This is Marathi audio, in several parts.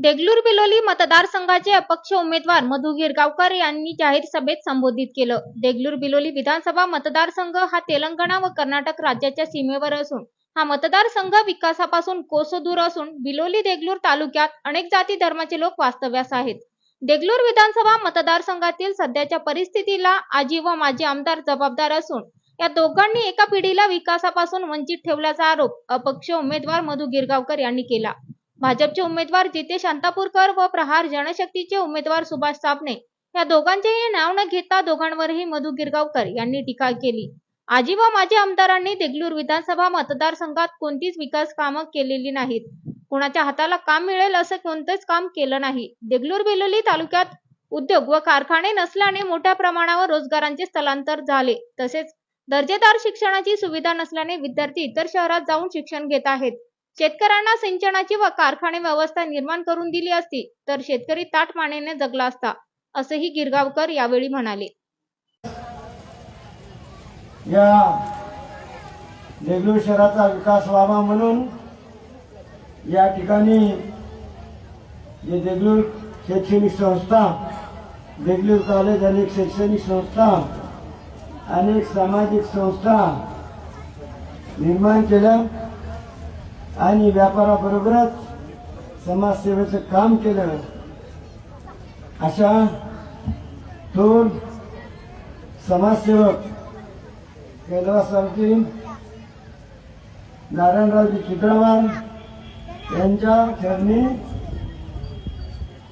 देगलूर बिलोली मतदारसंघाचे अपक्ष उमेदवार मधु गिरगावकर यांनी जाहीर सभेत संबोधित केलं. देगलूर बिलोली विधानसभा मतदारसंघ हा तेलंगणा व कर्नाटक राज्याच्या सीमेवर असून हा मतदारसंघ विकासापासून कोसो दूर असून बिलोली देगलूर तालुक्यात अनेक जाती धर्माचे लोक वास्तव्यास आहेत. देगलूर विधानसभा मतदारसंघातील सध्याच्या परिस्थितीला आजी व माजी आमदार जबाबदार असून या दोघांनी एका पिढीला विकासापासून वंचित ठेवल्याचा आरोप अपक्ष उमेदवार मधु गिरगावकर यांनी केला. भाजपचे उमेदवार जितेश अंतापूरकर व प्रहार जनशक्तीचे उमेदवार सुभाष साबणे या दोघांचेही नाव न घेता दोघांवरही मधु गिरगावकर यांनी टीका केली. आजी व माजी आमदारांनी देगलूर विधानसभा मतदारसंघात कोणतीच विकास कामं केलेली नाहीत. कोणाच्या हाताला काम मिळेल असं कोणतंच काम केलं नाही. देगलूर बेलोली तालुक्यात उद्योग व कारखाने नसल्याने मोठ्या प्रमाणावर रोजगारांचे स्थलांतर झाले. तसेच दर्जेदार शिक्षणाची सुविधा नसल्याने विद्यार्थी इतर शहरात जाऊन शिक्षण घेत आहेत. शेतकऱ्यांना सिंचनाची व कारखाने व्यवस्था निर्माण करून दिली असती तर शेतकरी ताट मानेने जगला असता असंही गिरगावकर यावेळी म्हणाले. या देगलूर शहराचा विकास व्हावा म्हणून या ठिकाणी जे देगलूर शैक्षणिक संस्था देगलूर कॉलेज अनेक शैक्षणिक संस्था अनेक सामाजिक संस्था निर्माण केल्या. आणि व्यापाराबरोबरच समाजसेवेचं काम केलं. अशा दोन समाजसेवक कैलासरावजी नारायणरावजी चित्रवार यांच्या चरणी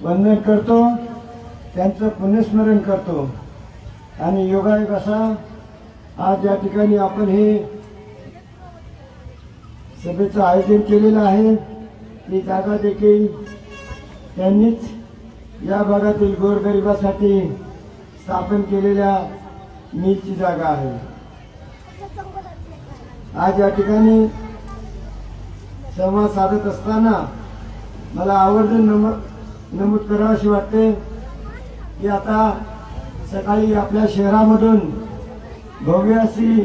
वंदन करतो त्यांचं पुण्यस्मरण करतो. आणि योगायोग असा आज या ठिकाणी आपण हे सभेचं आयोजन केलेलं आहे. ती जागा देखील त्यांनीच या भागातील गोरगरिबासाठी स्थापन केलेल्या मिलची जागा आहे. आज या ठिकाणी संवाद साधत असताना मला आवर्जून नमूद नमूद करावंशी वाटते की आता सकाळी आपल्या शहरामधून भव्य अशी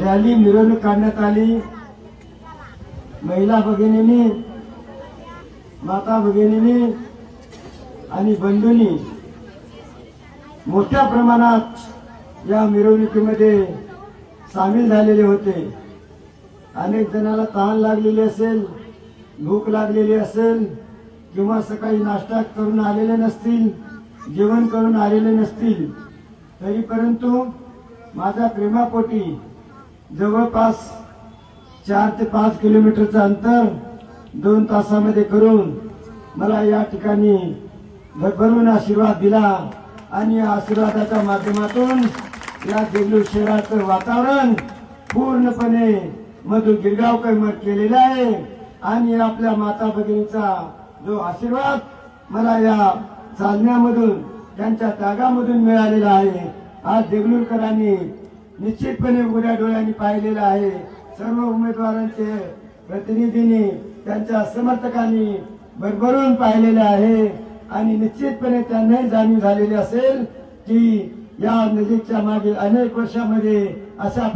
रॅली मिरवणूक काढण्यात आली. महिला भगिनींनी माता भगिनींनी आणि बंधूंनी मोठ्या प्रमाणात या मिरवणुकीमध्ये सामील झालेले होते. अनेक जणाला तहान लागलेली असेल भूक लागलेली असेल किंवा सकाळी नाश्ता करून आलेले नसतील जेवण करून आलेले नसतील तरी परंतु माझ्या प्रेमापोटी जवळपास चार ते पाच किलोमीटरचं अंतर दोन तासामध्ये करून मला या ठिकाणी भरभरून आशीर्वाद दिला आणि या आशीर्वादाच्या माध्यमातून या देगलूर शहराचं वातावरण पूर्णपणे मधु गिरगावकर मत केलेलं आहे. आणि आपल्या माता भगिनीचा जो आशीर्वाद मला या चालण्यामधून त्यांच्या त्यागामधून मिळालेला आहे. आज देगलूरकरांनी निश्चितपणे उघड्या डोळ्यांनी पाहिलेला आहे. सर्व उमेदवारांचे प्रतिनिधींनी त्यांच्या समर्थकांनी भरभरून पाहिलेले आहे आणि निश्चितपणे त्यांनाही जाणीव झालेली असेल की या नजीकच्या मागील अनेक वर्षामध्ये अशा